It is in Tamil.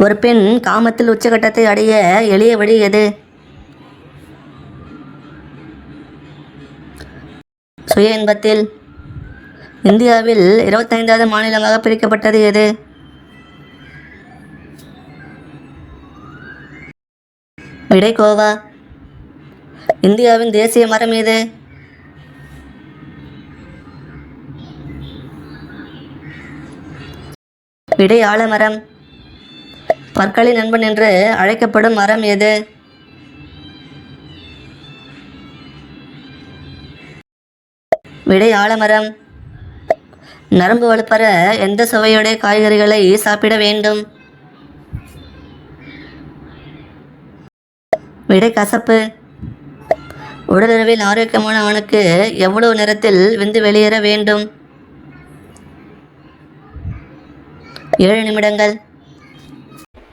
ஒரு பெண் காமத்தில் உச்சகட்டத்தை அடைய எளிய வழி எது? சுய இன்பத்தில் இந்தியாவில் இருபத்தைந்தாவது மாநிலமாக பிரிக்கப்பட்டது எது? விடை கோவா இந்தியாவின் தேசிய மரம் எது? விடை ஆலமரம் பற்களின் நண்பன் என்று அழைக்கப்படும் மரம் எது? விடை ஆலமரம். நரம்பு வலுப்பெற எந்த சுவையுடைய காய்கறிகளை சாப்பிட வேண்டும்? விடை கசப்பு. உடலுறவில் ஆரோக்கியமான அவனுக்கு எவ்வளவு நேரத்தில் விந்து வெளியேற வேண்டும்? ஏழு நிமிடங்கள்.